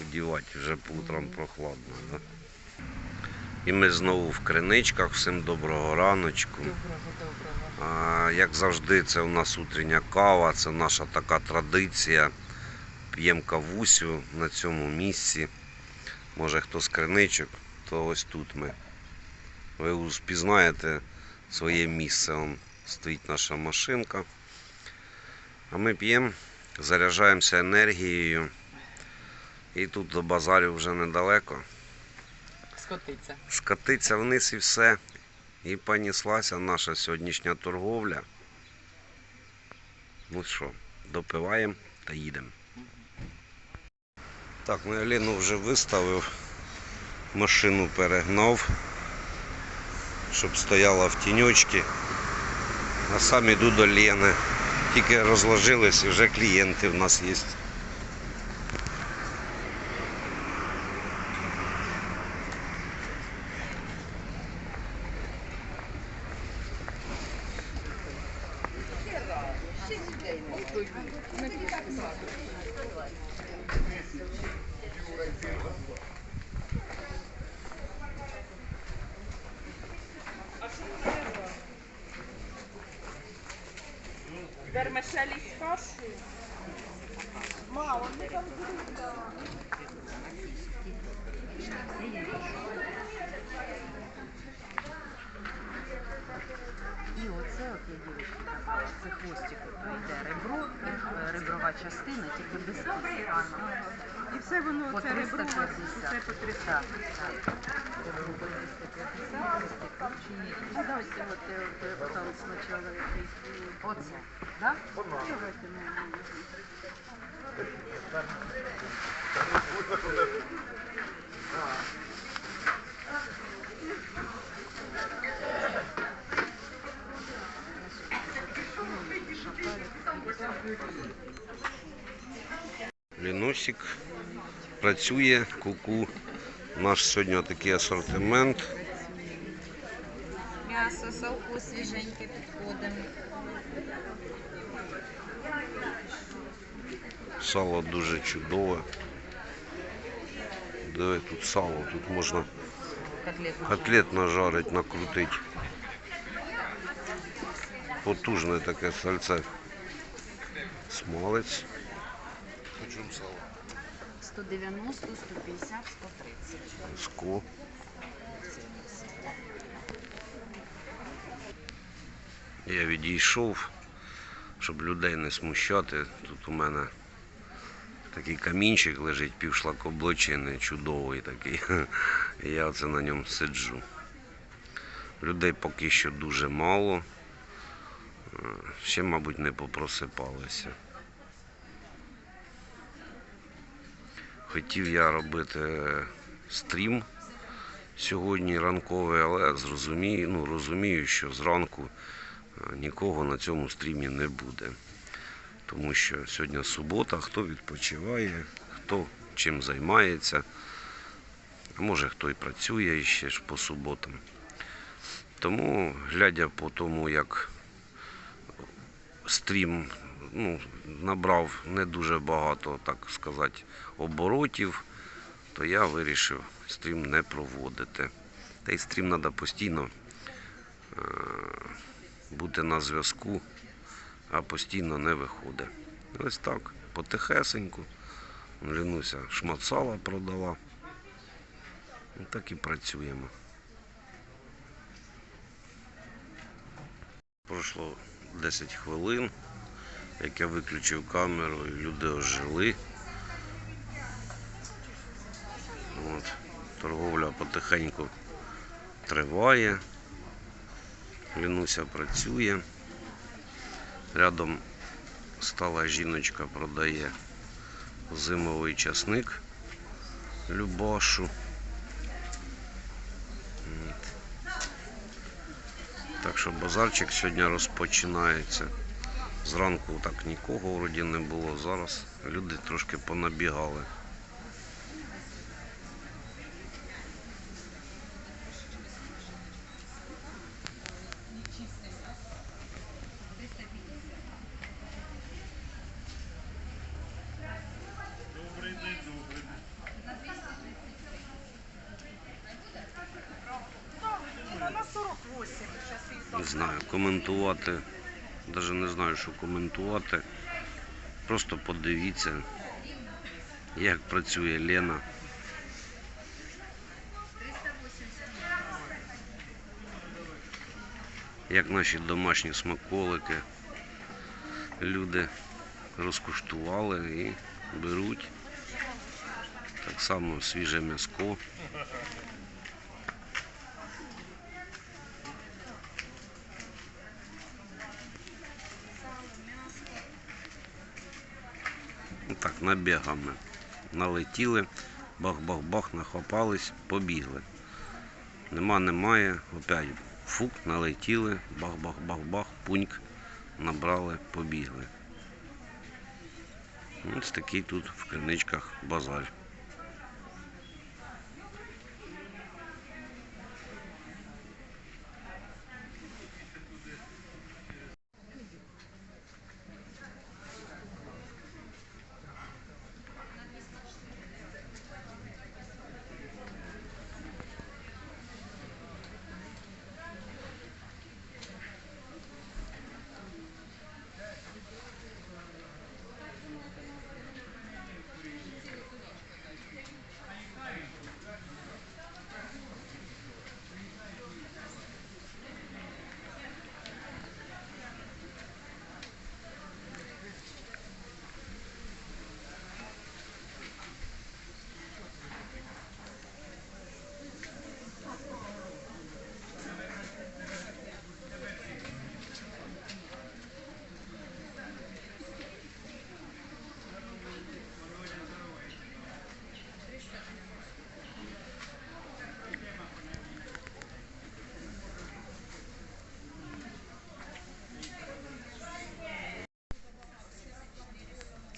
Одівати вже утром прохладно. Да? І ми знову в криничках, всім доброго раночку. А, Як завжди, це у нас утрення кава, це наша така традиція. П'ємо кавусю на цьому місці. Може хто з криничок, то ось тут ми. Ви впізнаєте своє місце. Вон стоїть наша машинка. А ми п'ємо, заряджаємося енергією. І тут до базарю вже недалеко. Скотиться. Скатиться вниз і все. І понеслася наша сьогоднішня торговля. Ну що, допиваємо та їдемо. Так, ну я Лену вже виставив, машину перегнав, щоб стояла в тіньочці. А сам іду до Лени. Тільки розложились і вже клієнти в нас є. Вермишелі З кашею. Мало, не там І оце, от я дівчинка казала, це хвостик, то йде ребро, е, реброва частина, тільки без кістки. І все воно По це ребро, 350. все по 300. Так, так. Ребро по 350, хвостик копчений. А дайте от, е, от, от, там спочатку якийсь. Оце, так? Давайте, Ліносик працює, куку. Наш сьогодні такий асортимент. М'ясо, салку свіженьке підходимо. Сало дуже чудове. Диви, тут сало, тут можна Котлет. котлет нажарить, накрутити. Потужне таке сальце. Смалець. 190, 150, 130. Ско. Я відійшов, щоб людей не смущати. Тут у мене такий камінчик лежить, півшлакоблочини, чудовий такий. Я оце на ньому сиджу. Людей поки що дуже мало. Е, Ще, мабуть, не попросипалися. Хотів я робити стрім сьогодні ранковий, але зрозумію, ну, розумію, що зранку е, нікого на цьому стрімі не буде. Тому що сьогодні субота, хто відпочиває, хто чим займається, а може хто і працює ще ж по суботам. Тому, глядя по тому, як стрім ну, набрав не дуже багато, так сказати, оборотів, то я вирішив стрім не проводити. Та й стрім треба постійно е, бути на зв'язку, а постійно не виходить. Ось так, потихесеньку. Лінуся шмат сала продала. І так і працюємо. Пройшло 10 хвилин, як я виключив камеру, і люди ожили. От, торговля потихеньку триває. Лінуся працює. Рядом стала жіночка, продає зимовий часник Любашу. Так що базарчик сьогодні розпочинається. Зранку так нікого вроді не було, зараз люди трошки понабігали. Не знаю, коментувати. Навіть не знаю, що коментувати. Просто подивіться, як працює Лена. Як наші домашні смаколики люди розкуштували і беруть. Так само свіже м'яско. Так, набігами. Налетіли, бах-бах-бах, нахопались, побігли. Нема, немає, опять фук, налетіли, бах-бах-бах-бах, пуньк, набрали, побігли. Ось такий тут в криничках базар.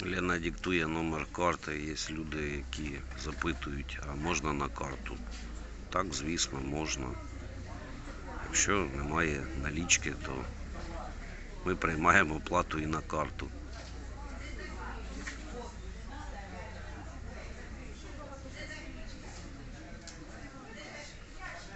Лена диктує номер карти. Є люди, які запитують, а можна на карту. Так, звісно, можна. Якщо немає налічки, то ми приймаємо оплату і на карту.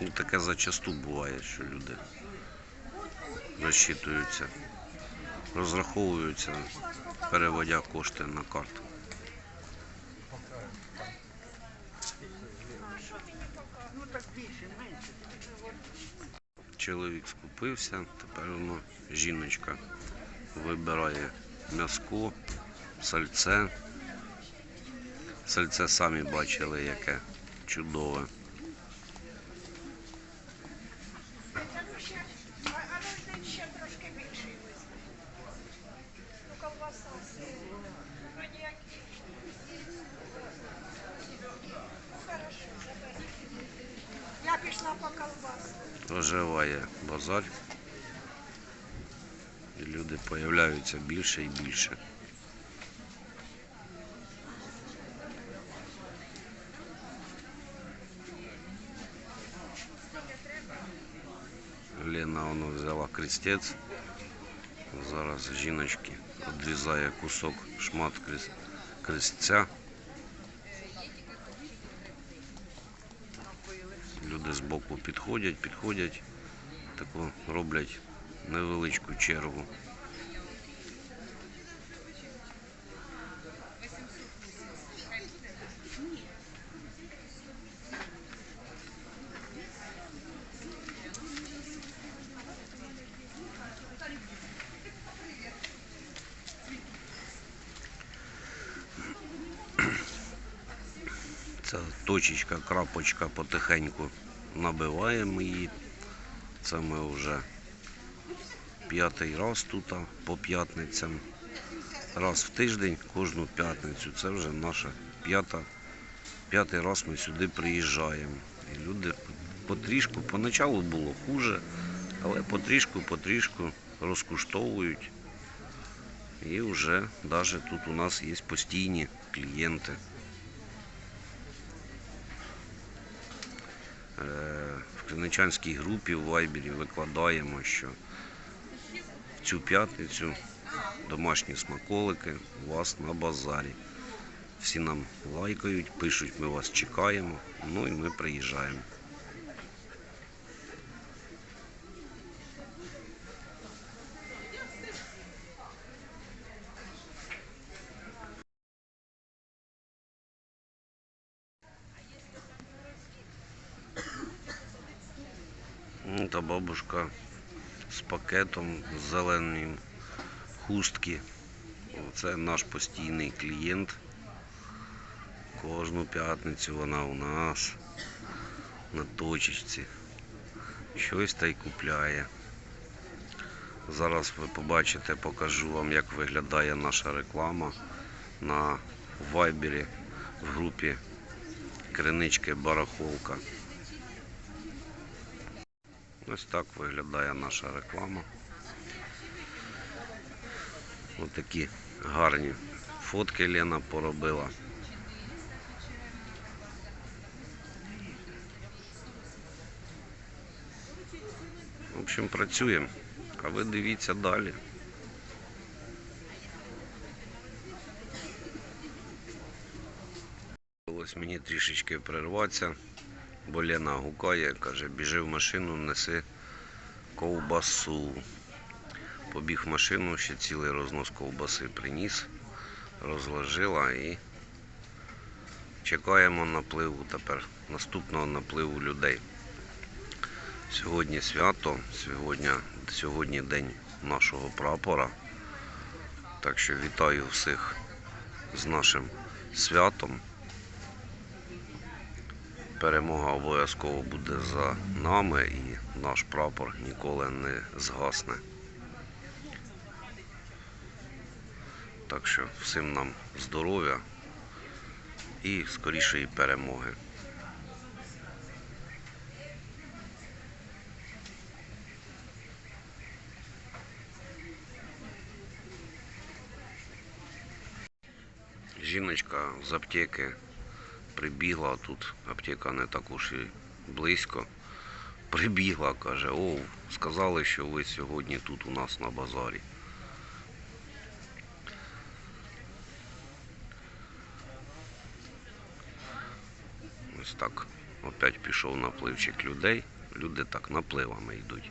Ну, таке зачасту буває, що люди розчитуються, розраховуються, переводя кошти на карту. Чоловік скупився, тепер воно жіночка вибирає м'яско, сальце. Сальце самі бачили, яке чудове. ще трошки більший візьми. Ну, ковбаса. Вроді як. Ну, хорошо, забери. Я пішла по колбасу. Оживає базар. І люди появляються більше і більше. Лена воно взяла крестець. Зараз жіночки відрізає кусок шмат крес- крестця. Підходять, підходять, таку роблять невеличку чергу. Точечка, крапочка потихеньку набиваємо її. Це ми вже п'ятий раз тут по п'ятницям. Раз в тиждень, кожну п'ятницю. Це вже наша п'ята. П'ятий раз ми сюди приїжджаємо. І люди потрішку, поначалу було хуже, але потрішку, потрішку розкуштовують. І вже навіть тут у нас є постійні клієнти. В Криничанській групі в Вайбері викладаємо, що в цю п'ятницю домашні смаколики у вас на базарі. Всі нам лайкають, пишуть, ми вас чекаємо. Ну і ми приїжджаємо. Та бабушка з пакетом з зеленим хустки. Це наш постійний клієнт. Кожну п'ятницю вона у нас на точечці. Щось та й купляє. Зараз ви побачите, покажу вам, як виглядає наша реклама на вайбері в групі Кринички Барахолка. Ось так виглядає наша реклама. Ось такі гарні фотки Лена поробила. В общем, працюємо. А ви дивіться далі. Ось мені трішечки перерватися, бо Лена гукає, каже, біжи в машину, неси ковбасу. Побіг в машину, ще цілий рознос ковбаси приніс, розложила і чекаємо напливу тепер, наступного напливу людей. Сьогодні свято, сьогодні, сьогодні день нашого прапора. Так що вітаю всіх з нашим святом. Перемога обов'язково буде за нами і наш прапор ніколи не згасне. Так що всім нам здоров'я і скорішої перемоги. Жіночка з аптеки прибігла, тут аптека не так уж і близько. Прибігла, каже, о, сказали, що ви сьогодні тут у нас на базарі. Ось так. Опять пішов напливчик людей. Люди так напливами йдуть.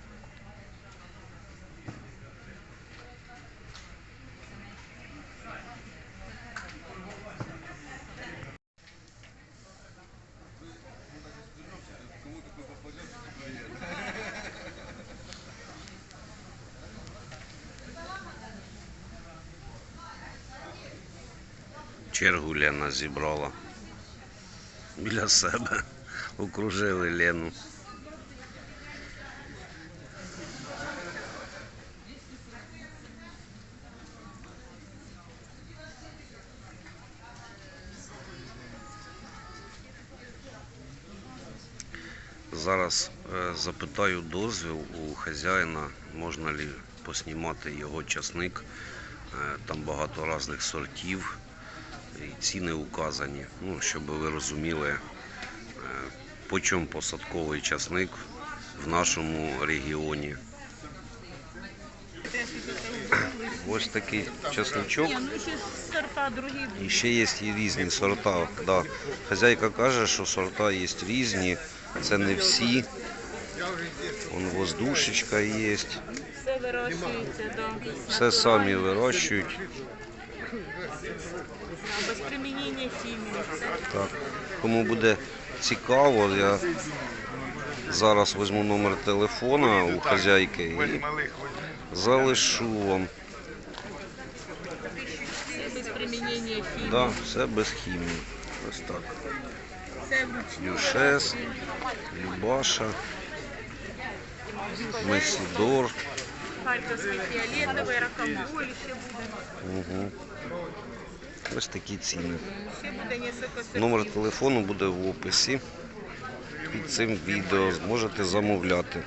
Чергу Лена зібрала біля себе. Окружили Лену. Зараз е, запитаю дозвіл у хазяїна, можна ли поснімати його часник. Е, Там багато різних сортів і ціни указані. Ну, щоб ви розуміли, е, по чому посадковий часник в нашому регіоні. Ось такий часничок. ну. І ще є різні сорта. Да. Хазяйка каже, що сорта є різні, це не всі. Вон воздушечка є. Все вирощується, да. Все самі вирощують. Без примінення хімії. Так. Кому буде цікаво, я зараз візьму номер телефона у хазяйки і залишу вам. Все без примінення хімії. Да, все без хімії. Ось так. Люшес, Любаша, Месідор. Харківський фіолетовий, ракамбуль ще буде. Угу. Ось такі ціни. Номер телефону буде в описі під цим відео. Зможете замовляти.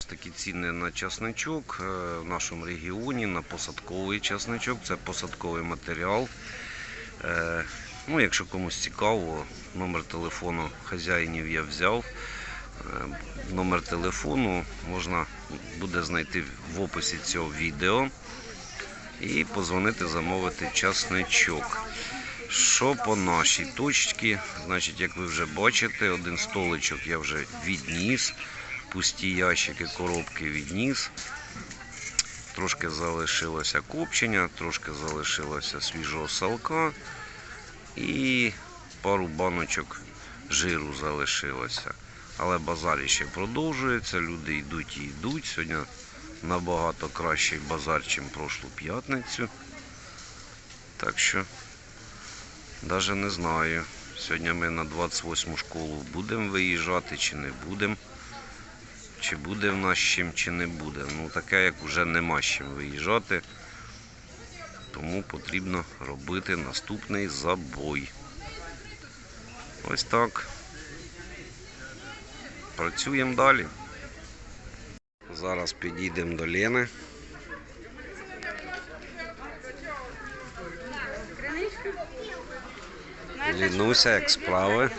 Ось такі ціни на часничок е, в нашому регіоні, на посадковий часничок. Це посадковий матеріал. Е, Ну, якщо комусь цікаво, номер телефону хазяїнів я взяв. Е, Номер телефону можна буде знайти в описі цього відео і позвонити замовити часничок. Що по нашій точці, значить, як ви вже бачите, один столичок я вже відніс, пусті ящики, коробки відніс. Трошки залишилося копчення, трошки залишилося свіжого салка і пару баночок жиру залишилося. Але базар ще продовжується, люди йдуть і йдуть. Сьогодні набагато кращий базар, ніж прошлу п'ятницю. Так що навіть не знаю. Сьогодні ми на 28 школу будемо виїжджати чи не будемо. Чи буде в нас чим, чи не буде. Ну таке, як вже нема з чим виїжджати. Тому потрібно робити наступний забой. Ось так. Працюємо далі. Зараз підійдемо до Лени. Лінуся, як справи.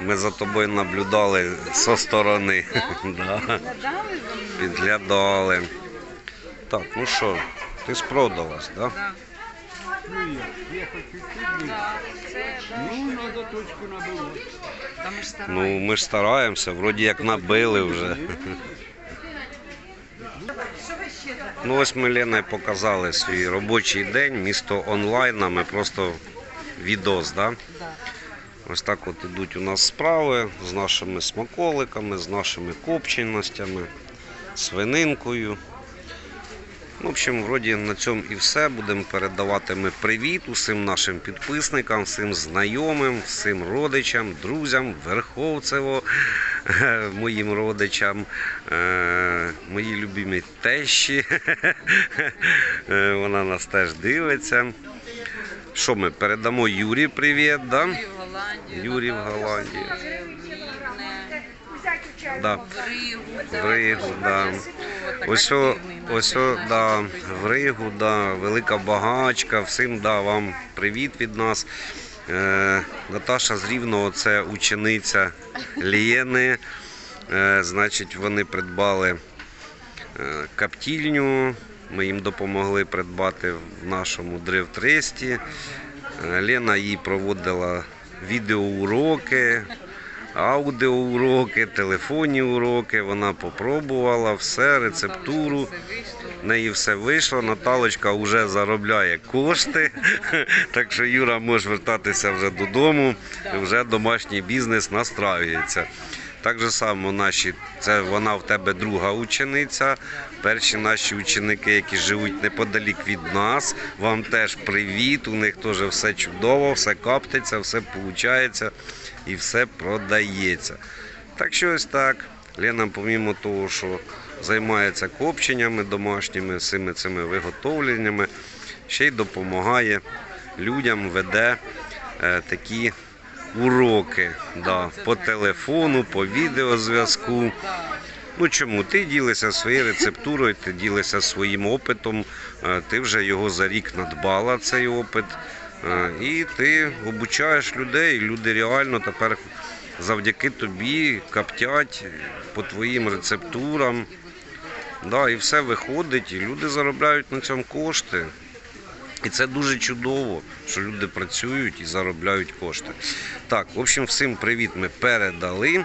Ми за тобою наблюдали зі сторони. Підглядали. Так, ну що, ти спродалась, так? Да? Ну, надо точку набивати. Ну, ми ж стараємося, вроді як набили вже. Ну ось ми Леною показали свій робочий день, місто онлайн, а ми просто відос? Да. Ось так от ідуть у нас справи з нашими смаколиками, з нашими копченостями, свининкою. В общем, вроді на цьому і все. Будемо передавати ми привіт усім нашим підписникам, всім знайомим, всім родичам, друзям, Верховцево, моїм родичам, е, моїй любимій тещі. Вона нас теж дивиться. Що ми передамо Юрі привіт, да? Юрій в Голландії. Да. В Ригу. Да. Ось, ось да, в Ригу, да, велика багачка. Всім да, вам привіт від нас. Е, Наташа з Рівного це учениця Лєни. Е, значить, вони придбали е, каптільню. Ми їм допомогли придбати в нашому древтресті. Е, Лена їй проводила відеоуроки, аудіоуроки, телефонні уроки. Вона попробувала все, рецептуру. В неї все вийшло. Наталочка вже заробляє кошти. Так що Юра може вертатися вже додому. Вже домашній бізнес настраюється. Так же само наші, це вона в тебе друга учениця. Перші наші ученики, які живуть неподалік від нас. Вам теж привіт. У них теж все чудово, все каптиться, все виходить і все продається. Так що ось так. Лена, помімо того, що займається копченнями домашніми, всіми цими виготовленнями, ще й допомагає людям, веде е, такі уроки да, по телефону, по відеозв'язку. Ну чому? Ти ділишся своєю рецептурою, ти ділишся своїм опитом, е, ти вже його за рік надбала, цей опит. Е, І ти обучаєш людей, люди реально тепер завдяки тобі коптять по твоїм рецептурам. Да, і все виходить, і люди заробляють на цьому кошти. І це дуже чудово, що люди працюють і заробляють кошти. Так, в общем, всім привіт ми передали.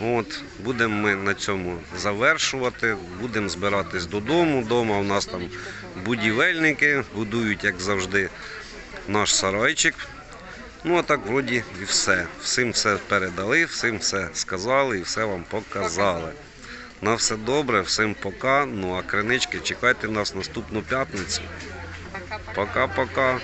От, будемо ми на цьому завершувати, будемо збиратись додому. Дома у нас там будівельники будують, як завжди, наш сарайчик. Ну, а так вроді і все. Всім все передали, всім все сказали і все вам показали. На все добре, всім пока. Ну а кринички, чекайте нас наступну п'ятницю. Пока-пока.